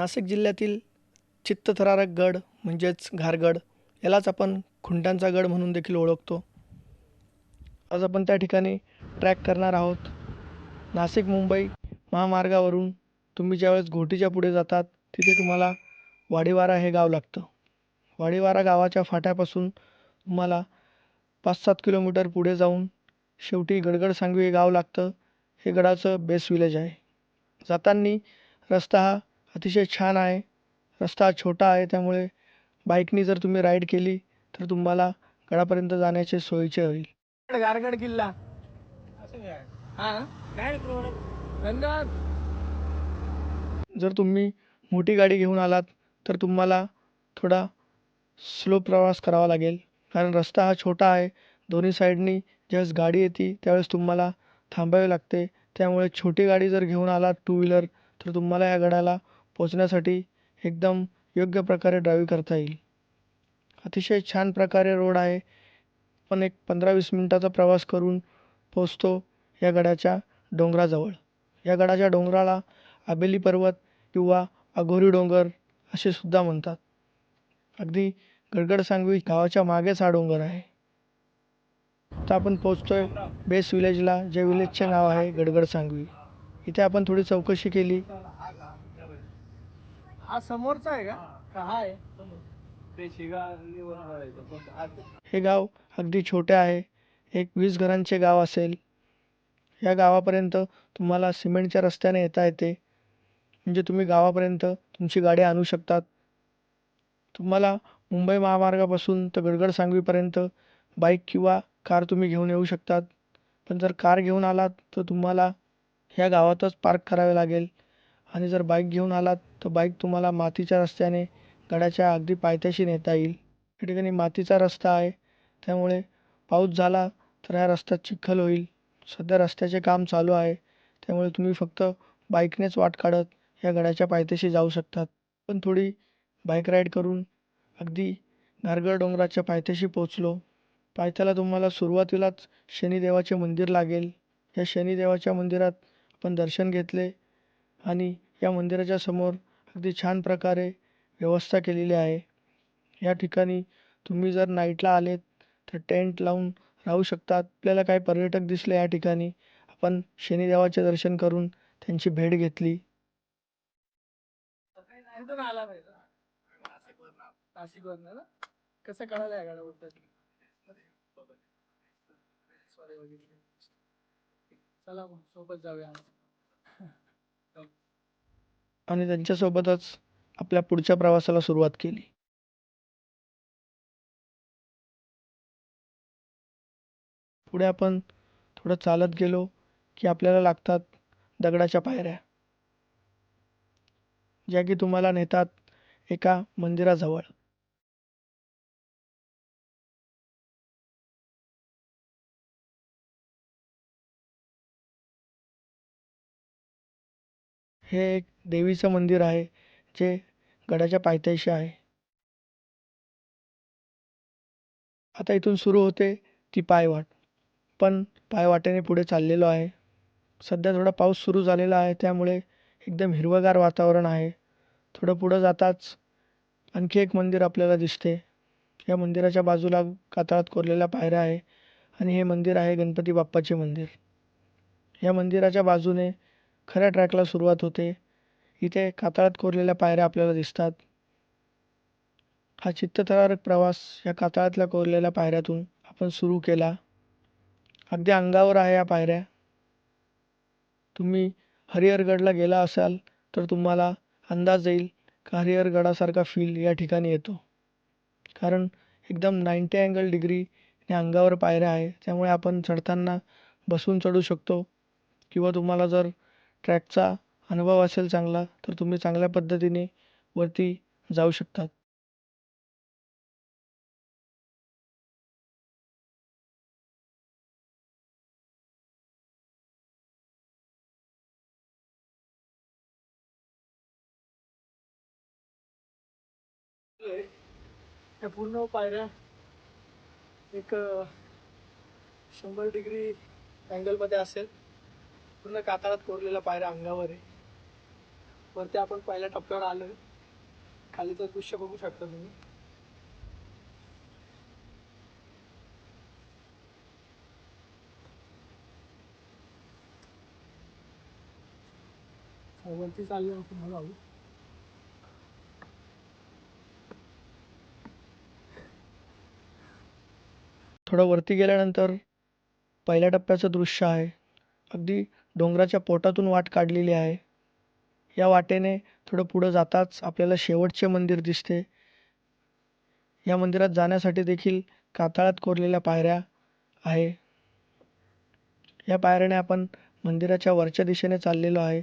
नाशिक जिल्ह्यातील चित्तथरारक गड म्हणजेच घारगड यालाच आपण खुंटांचा गड म्हणून देखील ओळखतो. आज आपण त्या ठिकाणी ट्रॅक करणार आहोत. नाशिक मुंबई महामार्गावरून तुम्ही ज्यावेळेस घोटीच्या पुढे जातात तिथे तुम्हाला वाडीवारा हे गाव लागतं. वाडीवारा गावाच्या फाट्यापासून तुम्हाला पाच सात किलोमीटर पुढे जाऊन शेवटी गडगड सांगवी हे गाव लागतं. हे गडाचं बेस विलेज आहे. जाताना रस्ता हा अतिशय छान आहे. रस्ता हा छोटा आहे त्यामुळे बाईकनी जर तुम्ही राईड केली तर तुम्हाला गडापर्यंत जाण्याचे सोयीचे होईल. गारगड किल्ला. हा? जर तुम्ही मोठी गाडी घेऊन आलात तर तुम्हाला थोडा स्लो प्रवास करावा लागेल. कारण रस्ता हा छोटा आहे दोन्ही साईडनी ज्यावेळेस गाडी येते त्यावेळेस तुम्हाला थांबावे लागते. त्यामुळे छोटी गाडी जर घेऊन आलात टू व्हीलर तर तुम्हाला या गडाला पोचण्यासाठी एकदम योग्य प्रकारे ड्राईव्ह करता येईल. अतिशय छान प्रकारे रोड आहे. पण एक पंधरा वीस मिनटाचा प्रवास करून पोचतो या गडाच्या डोंगराजवळ. या गडाच्या डोंगराला आबेली पर्वत किंवा अघोरी डोंगर असे सुद्धा म्हणतात. अगदी गडगड सांगवी गावाच्या मागेच हा डोंगर आहे. तर आपण पोचतोय बेस विलेजला जे विलेजचे नाव आहे गडगड सांगवी. इथे आपण थोडी चौकशी केली. हा समोरचा आहे का? का हा आहे? हे गाव अगदी छोटे आहे. एक वीस घरांचे गाव असेल. या गावापर्यंत तुम्हाला सिमेंटच्या रस्त्याने येता येते. म्हणजे तुम्ही गावापर्यंत तुमची गाडी आणू शकतात. तुम्हाला मुंबई महामार्गापासून तर गडगड सांगवीपर्यंत बाईक किंवा कार तुम्ही घेऊन येऊ शकतात. पण जर कार घेऊन आलात तर तुम्हाला ह्या गावातच पार्क करावे लागेल. आणि जर बाईक घेऊन आलात तर बाईक तुम्हाला मातीच्या रस्त्याने गडाच्या अगदी पायथ्याशी नेता येईल. या ठिकाणी मातीचा रस्ता आहे त्यामुळे पाऊस झाला तर ह्या रस्त्यात चिखल होईल. सध्या रस्त्याचे काम चालू आहे त्यामुळे तुम्ही फक्त बाईकनेच वाट काढत या गडाच्या पायथ्याशी जाऊ शकतात. पण थोडी बाईक राईड करून अगदी घारगड डोंगराच्या पायथ्याशी पोचलो पायथ्याला तुम्हाला सुरुवातीलाच शनिदेवाचे मंदिर लागेल. या शनिदेवाच्या मंदिरात आपण दर्शन घेतले. आणि या मंदिराच्या समोर अगदी छान प्रकारे व्यवस्था केलेली आहे. या ठिकाणी तुम्ही जर नाईटला आलेत तर टेंट लावून राहू शकतात. आपल्याला काही पर्यटक दिसले या ठिकाणी. आपण शनिदेवाचे दर्शन करून त्यांची भेट घेतली. आला पाहिजे कसं कळालं या चला सोबत जाऊया. आणि त्यांच्यासोबतच आपल्या पुढच्या प्रवासाला सुरुवात केली. पुढे आपण थोडं चालत गेलो की आपल्याला लागतात दगडाच्या पायऱ्या. ज्या की तुम्हाला नेतात एका मंदिराजवळ. हे एक देवीचं मंदिर आहे जे गडाच्या पायथ्याशी आहे. आता इथून सुरू होते ती पायवाट. पण पायवाटेने पुढे चाललेलो आहे. सध्या थोडा पाऊस सुरू झालेला आहे त्यामुळे एकदम हिरवंगार वातावरण आहे. थोडं पुढं जाताच आणखी एक मंदिर आपल्याला दिसते. या मंदिराच्या बाजूला कातळात कोरलेल्या पायऱ्या आहे आणि हे मंदिर आहे गणपती बाप्पाचे मंदिर. या मंदिराच्या बाजूने खऱ्या ट्रॅकला सुरुवात होते. इथे कातळात कोरलेल्या पायऱ्या आपल्याला दिसतात. हा चित्तथरारक प्रवास या कातळातल्या कोरलेल्या पायऱ्यातून आपण सुरू केला. अगदी अंगावर आहे या पायऱ्या. तुम्ही हरिहरगडला गेला असाल तर तुम्हाला अंदाज येईल का हरिहरगडासारखा फील या ठिकाणी येतो. कारण एकदम नाईंटी अँगल डिग्री या अंगावर पायऱ्या आहे त्यामुळे आपण चढताना बसून चढू शकतो. किंवा तुम्हाला जर ट्रॅकचा अनुभव असेल चांगला तर तुम्ही चांगल्या पद्धतीने वरती जाऊ शकतात. या पूर्ण पायऱ्या एक शंभर डिग्री अँगलमध्ये असेल. पूर्ण कातळात कोरलेला पायऱ्या अंगावर आहे. वरती आपण पहिल्या टप्प्यावर आलोय. खालीचं दृश्य बघू शकता तुम्ही. हो, वरती चाललो आपण हळूहळू थोडं वरती गेल्यानंतर पहिल्या टप्प्याचं दृश्य आहे. अगदी डोंगराच्या पोटातून वाट काढलेली आहे. या वाटेने थोडं पुढं जाताच आपल्याला शेवटचे मंदिर दिसते. या मंदिरात जाण्यासाठी देखील कातळात कोरलेल्या पायऱ्या आहे. या पायऱ्याने आपण मंदिराच्या वरच्या दिशेने चाललेलो आहे.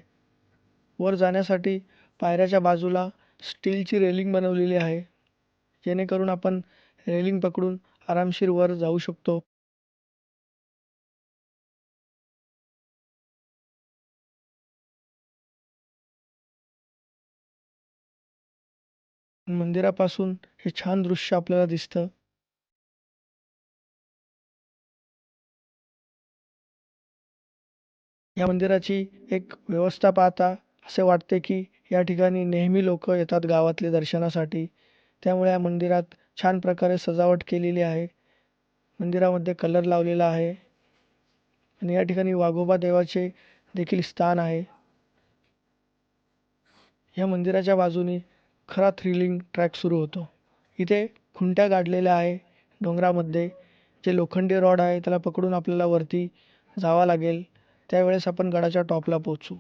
वर जाण्यासाठी पायऱ्याच्या बाजूला स्टीलची रेलिंग बनवलेली आहे. जेणेकरून आपण रेलिंग पकडून आरामशीर वर जाऊ शकतो. मंदिरापासून हे छान दृश्य आपल्याला दिसतं. या मंदिराची एक व्यवस्था पाहता असे वाटते की या ठिकाणी नेहमी लोक येतात गावातले दर्शनासाठी. त्यामुळे या मंदिरात छान प्रकारे सजावट केलेली आहे. मंदिरामध्ये कलर लावलेला आहे. आणि या ठिकाणी वाघोबा देवाचे देखील स्थान आहे. या मंदिराच्या बाजूनी खरा थ्रिलिंग ट्रॅक सुरू होतो. इथे खुंट्या गाडलेल्या आहे डोंगरामध्ये. जे लोखंडी रॉड आहे त्याला पकडून आपल्याला वरती जावं लागेल. त्यावेळेस आपण गडाच्या टॉपला पोचू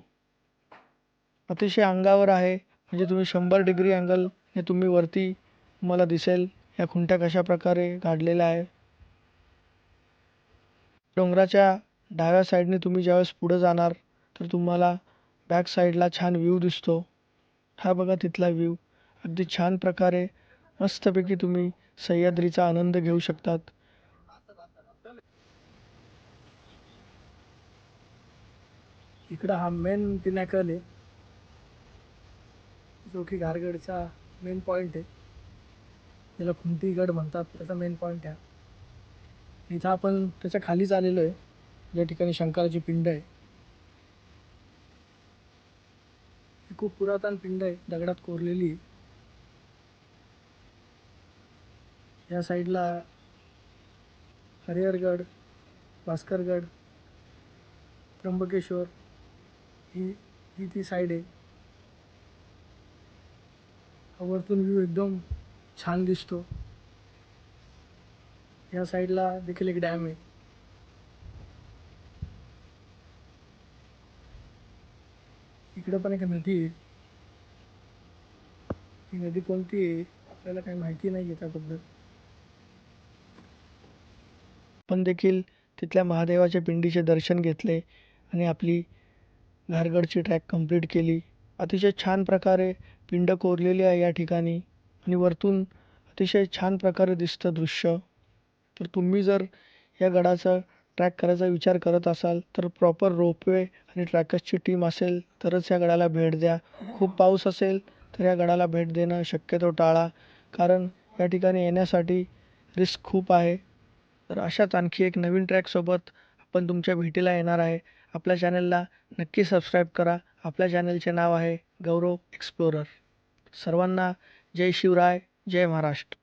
अतिशय अंगावर आहे म्हणजे तुम्ही शंभर डिग्री अँगलने तुम्ही वरती तुम्हाला दिसेल. या खुंट्या कशा प्रकारे काढलेल्या आहे. डोंगराच्या डाव्या साईडने तुम्ही ज्यावेळेस पुढं जाणार तर तुम्हाला बॅक साईडला छान व्ह्यू दिसतो. हा बघा तिथला व्ह्यू अगदी छान प्रकारे मस्तपैकी तुम्ही सह्याद्रीचा आनंद घेऊ शकतात. इकडं हा मेन पिनॅकल आहे. जो की घारगडचा मेन पॉईंट आहे. त्याला खुंटीगड म्हणतात त्याचा मेन पॉईंट आहे. इथं आपण त्याच्या खालीच आलेलो आहे. ज्या ठिकाणी शंकराची पिंड आहे. ही खूप पुरातन पिंड आहे. दगडात कोरलेली आहे. या साईडला हरिहरगड भास्करगड त्र्यंबकेश्वर ही ही ती साईड आहे. वरतून व्ह्यू एकदम छान दिसतो. या साईडला देखील एक डॅम आहे. इकडं पण एक नदी आहे. ही नदी कोणती आहे? आपल्याला काही माहिती नाही आहे त्याबद्दल. पण देखील तिथल्या महादेवाच्या पिंडीचे दर्शन घेतले आणि आपली घारगडची ट्रॅक कंप्लीट केली. अतिशय छान प्रकारे पिंड कोरलेली आहे या ठिकाणी आणि वरतून अतिशय छान प्रकारे दिसतं दृश्य. तर तुम्ही जर या गडाचा ट्रॅक करायचा विचार करत असाल तर प्रॉपर रोपवे आणि ट्रॅकर्सची टीम असेल तरच या गडाला भेट द्या. खूप पाऊस असेल तर या गडाला भेट देणं शक्यतो टाळा. कारण या ठिकाणी येण्यासाठी रिस्क खूप आहे. तर अशाच आणखी एक नवीन ट्रॅकसोबत आपण तुमच्या भेटीला येणार आहे. आपल्या चॅनलला नक्की सबस्क्राईब करा. आपल्या चॅनलचे नाव आहे गौरव एक्सप्लोरर सर्वांना जय शिवराय जय महाराष्ट्र.